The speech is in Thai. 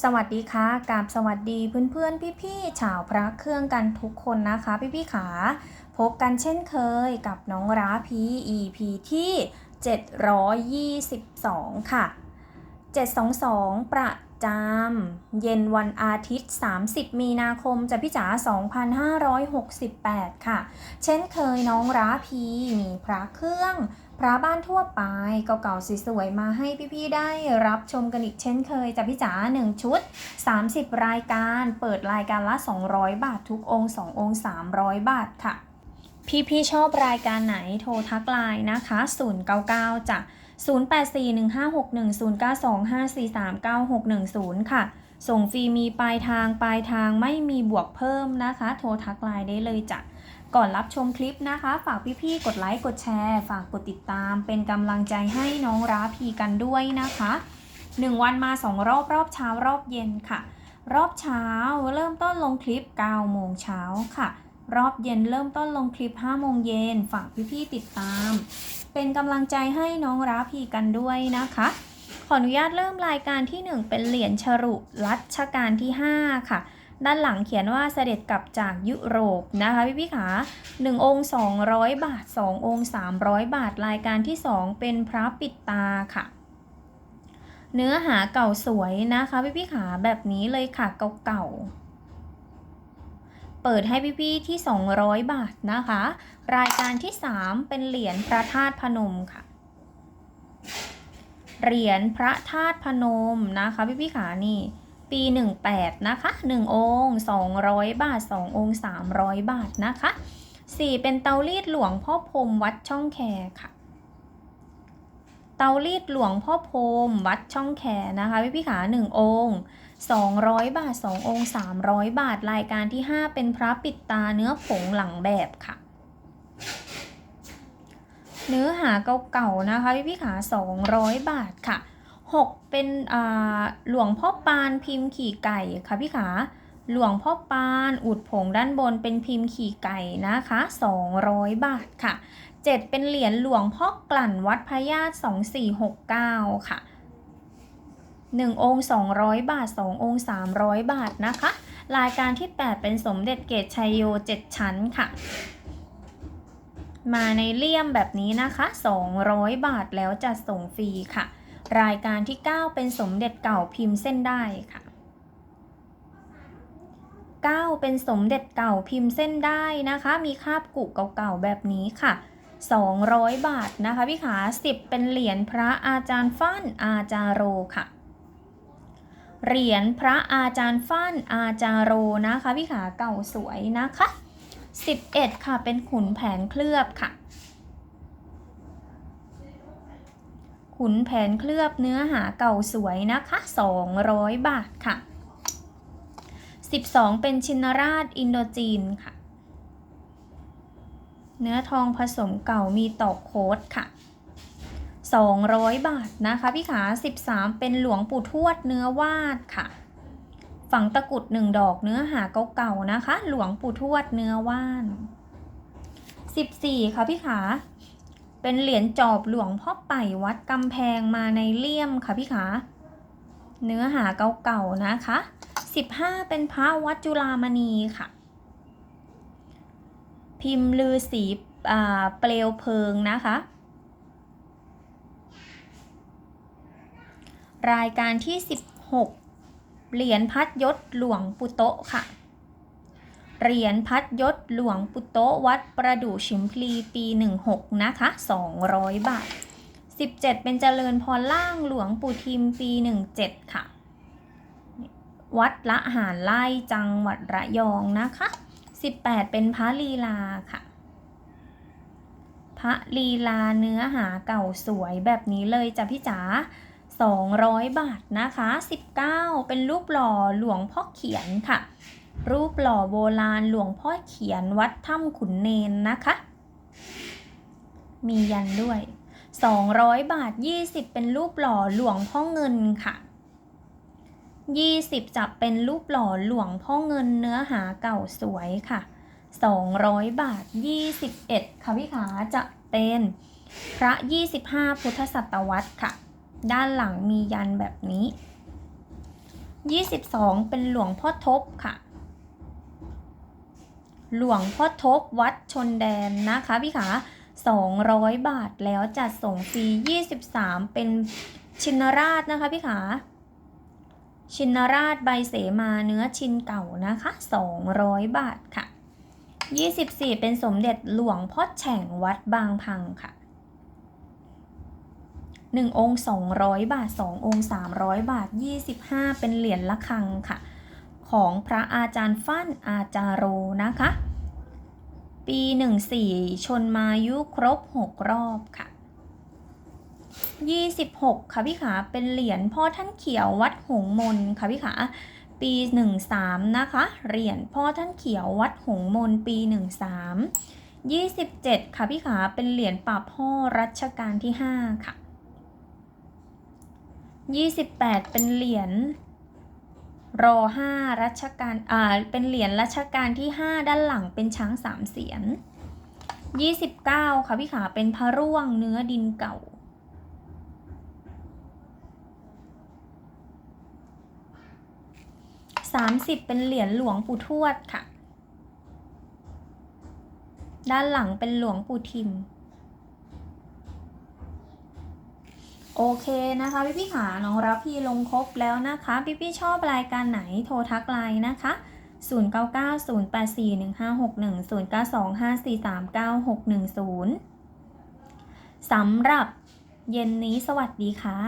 สวัสดีค่ะกราบสวัสดีเพื่อนๆ พี่ๆชาวพระเครื่องกันทุกคนนะคะ พี่ๆขา พบกันเช่นเคยกับน้องราพี EP ที่ 722 ค่ะ 722 ประ จำเย็นวันอาทิตย์ 30 มีนาคมจะพี่จ๋า2568 ค่ะ เช่นเคยน้องราพีมีพระเครื่อง พระบ้านทั่วไปเก่าๆสวยๆมาให้พี่ๆได้รับชมกันอีกเช่นเคยจากพี่จ๋า1ชุด 30 รายการเปิดรายการละ 200 บาททุกองค์ 2 องค์ 300 บาทค่ะ พี่ๆชอบรายการไหนโทรทักไลน์นะคะ 099จ้ะ 0841561092543961ค่ะ ส่งฟรีมีปลายทางปลายทางไม่มีบวกเพิ่มนะคะ โทรทักไลน์ได้เลยจ้ะก่อนรับชมคลิปนะคะ ฝากพี่ๆกดไลค์กดแชร์ ฝากกดติดตาม เป็นกำลังใจให้น้องราพีกันด้วยนะคะ 1 วันมา 2 รอบรอบเช้ารอบเย็นค่ะ รอบเช้าเริ่มต้นลงคลิป9โมงเช้าค่ะ รอบเย็นเริ่มต้นลงคลิป5โมงเย็นฝากพี่ๆติดตาม เป็นกำลังใจให้น้องราพีกันด้วยนะคะ ขออนุญาตเริ่มรายการที่ 1 เป็นเหรียญฉรุรัชกาลที่ 5 ค่ะ ด้านหลังเขียนว่าเสด็จกลับจากยุโรปนะคะพี่พี่ขา1องค์ 200 บาท 2 องค์ 300 บาทรายการที่ 2 เป็นพระปิดตาค่ะเนื้อหาเก่าสวยนะคะพี่พี่ขาแบบนี้เลยค่ะเก่าๆ เปิดให้พี่ๆที่ 200 บาทนะคะ รายการที่ 3 เป็นเหรียญพระธาตุพนมค่ะ เหรียญพระธาตุพนมนะคะพี่พี่ๆขานี่ ปี 18 นะคะ 1 องค์ 200 บาท 2 องค์ 300 บาทนะคะ 4 เป็นเตารีดหลวงพ่อพรมวัดช่องแคค่ะ เตารีดหลวงพ่อพรมวัดช่องแคนะคะพี่พี่ขา1องค์ 200 บาท 2 องค์ 300 บาท รายการที่ 5 เป็นพระปิดตาเนื้อผงหลังแบบค่ะ เนื้อหาเก่าๆนะคะพี่พี่ขา 200 บาทค่ะ 6 เป็นหลวงพ่อปานพิมพ์ขี่ไก่ค่ะพี่ขาหลวงพ่อปานอุดผงด้านบนเป็นพิมพ์ขี่ไก่นะคะ 200 บาทค่ะ 7 เป็นเหรียญหลวงพ่อกลั่นวัดพระญาติ2469 ค่ะ 1 องค์ 200 บาท 2 องค์ 300 บาทนะคะ รายการที่ 8 เป็นสมเด็จเกตชัยโย 7 ชั้นค่ะ มาในเลี่ยมแบบนี้นะคะ 200 บาทแล้วจะส่งฟรีค่ะ รายการที่ 9 เป็นสมเด็จเก่าพิมพ์เส้นได้ค่ะ 9 เป็นสมเด็จเก่าพิมพ์เส้นได้นะคะ มีคาบกุเก่าๆแบบนี้ค่ะ200 บาทนะคะพี่ขา 10 เป็นเหรียญพระอาจารย์ฟั่นอาจารโรค่ะ เหรียญพระอาจารย์ฟั่นอาจารโรนะคะพี่ขาเก่าสวยนะคะ 11 ค่ะเป็นขุนแผนเคลือบค่ะ ขุนแผนเคลือบเนื้อหาเก่าสวยนะคะ 200 บาทค่ะ 12 เป็นชินราชอินโดจีนค่ะ เนื้อทองผสมเก่ามีตอกโค้ดค่ะ 200 บาทนะคะพี่ขา 13 เป็นหลวงปู่ทวดเนื้อวาดค่ะ ฝังตะกรุดหนึ่งดอกเนื้อหาเก่าๆนะคะ หลวงปู่ทวดเนื้อว่าน 14 ค่ะพี่ขา เป็นเหรียญจอบหลวงพ่อไป่วัดกำแพงมาในเลี่ยมค่ะพี่ขาเนื้อหาเก่าๆนะคะ 15 เป็นพระวัดจุฬามณีค่ะ พิมพ์ลือสีเปลวเพลิงนะคะ รายการที่ 16 เหรียญพัดยศหลวงปุโตะค่ะ เหรียญพัดยศหลวงปุโตะวัดประดู่ชิมพลีปี 16 นะคะ 200 บาท 17 เป็นเจริญพรล่างหลวงปู่ทิมปี 17 ค่ะ วัดละหารไล่จังหวัดระยองนะคะ 18 เป็นพระลีลาค่ะพระลีลาเนื้อหาเก่าสวยแบบนี้เลยจ้ะพี่จ๋า 200 บาทนะคะ 19 เป็นรูปหล่อหลวงพ่อเขียนค่ะ รูปหล่อโบราณหลวงพ่อเขียนวัดถ้ำขุนเนนนะคะ มียันด้วย 200 บาท 20 เป็นรูปหล่อหลวงพ่อเงินค่ะ 20 จะเป็นรูปหล่อหลวงพ่อเงินเนื้อหาเก่าสวยค่ะ 200 บาท 21 ค่ะพี่ขาจะเป็นพระ 25 พุทธศตวรรษค่ะ ด้านหลังมียันแบบนี้ 22 เป็นหลวงพ่อทบค่ะ หลวงพ่อทบวัดชนแดนนะคะพี่ขา200 บาทแล้วจัดส่งฟรี23 เป็นชินราชนะคะพี่ขา ชินราชใบเสมาเนื้อชินเก่านะคะ 200 บาทค่ะ 24 เป็นสมเด็จหลวงพ่อแฉ่งวัดบางพังค่ะ 1 องค์ 200 บาท 2 องค์ 300 บาท 25 เป็นเหรียญละคังค่ะ ของพระอาจารย์ฟั่นอาจารโรนะคะ ปี 14 ชนมายุครบ 6 รอบค่ะ 26 ค่ะพี่ขาเป็นเหรียญพ่อท่านเขียววัดหงมนค่ะพี่ขาปี 13 นะคะ เหรียญพ่อท่านเขียววัดหงมนปี 13 27 ค่ะพี่ขาเป็นเหรียญป่าพ่อรัชกาลที่ 5 ค่ะ 28 เป็นเหรียญรอ5รัชกาลอ่าเป็นเหรียญรัชกาลที่ 5 ด้านหลังเป็นช้างสามเสียน 29 ค่ะพี่ขาเป็นพระร่วงเนื้อดินเก่า30เป็นเหรียญหลวงปู่ทวดค่ะ ด้านหลังเป็นหลวงปู่ทิม โอเคนะคะพี่พี่ขาน้องรับพี่ลงครบแล้วนะคะ พี่พี่ชอบรายการไหนโทรทักไลน์นะคะ 0990841561 0925439610 สำหรับเย็นนี้สวัสดีค่ะ